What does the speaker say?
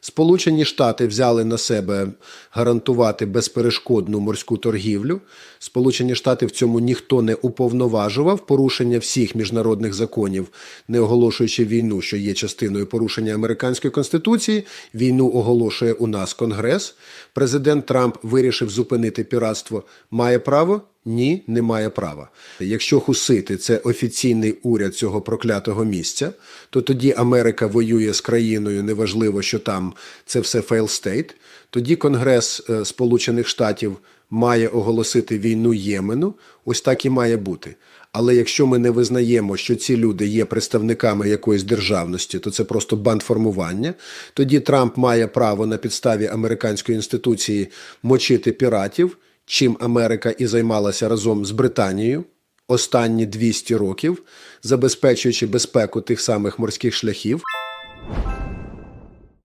Сполучені Штати взяли на себе гарантувати безперешкодну морську торгівлю. Сполучені Штати в цьому ніхто не уповноважував порушення всіх міжнародних законів, не оголошуючи війну, що є частиною порушення американської конституції. Війну оголошує у нас Конгрес. Президент Трамп вирішив зупинити піратство. Має право? Ні, не має права. Якщо хусити це офіційний уряд цього проклятого місця, то тоді Америка воює з країною, неважливо, що там це все state. Тоді Конгрес е, Сполучених Штатів має оголосити війну Ємену. Ось так і має бути. Але якщо ми не визнаємо, що ці люди є представниками якоїсь державності, то це просто бандформування. Тоді Трамп має право на підставі американської інституції мочити піратів, чим Америка і займалася разом з Британією останні 200 років, забезпечуючи безпеку тих самих морських шляхів.